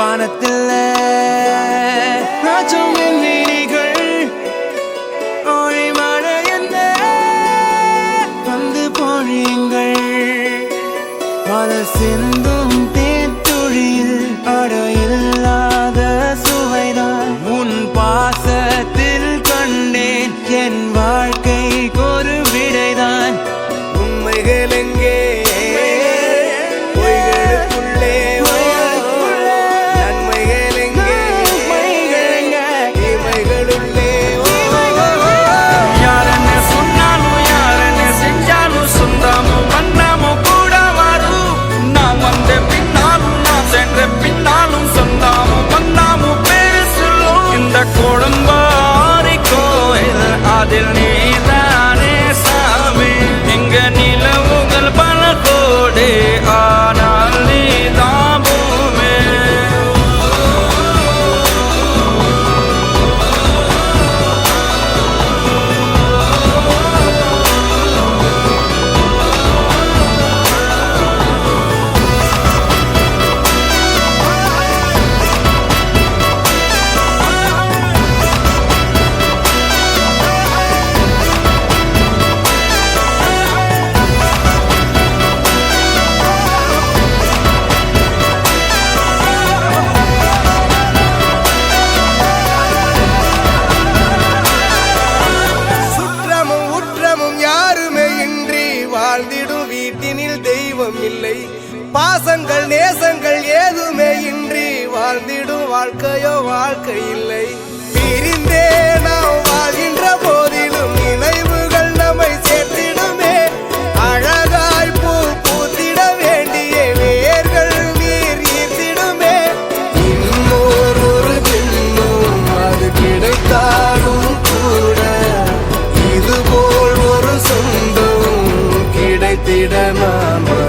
வானத்தில் ராஜாவின் நீடிகள் ஓழிவாழ என்ன? வந்து பொழியுங்கள். பல சிந்து வீட்டினில் தெய்வம் இல்லை. பாசங்கள் நேசங்கள் ஏதுமே இன்றி வாழ்ந்திடும் வாழ்க்கையோ வாழ்க்கை இல்லை. பிரிந்தே நாம் வாழ் I'm a remember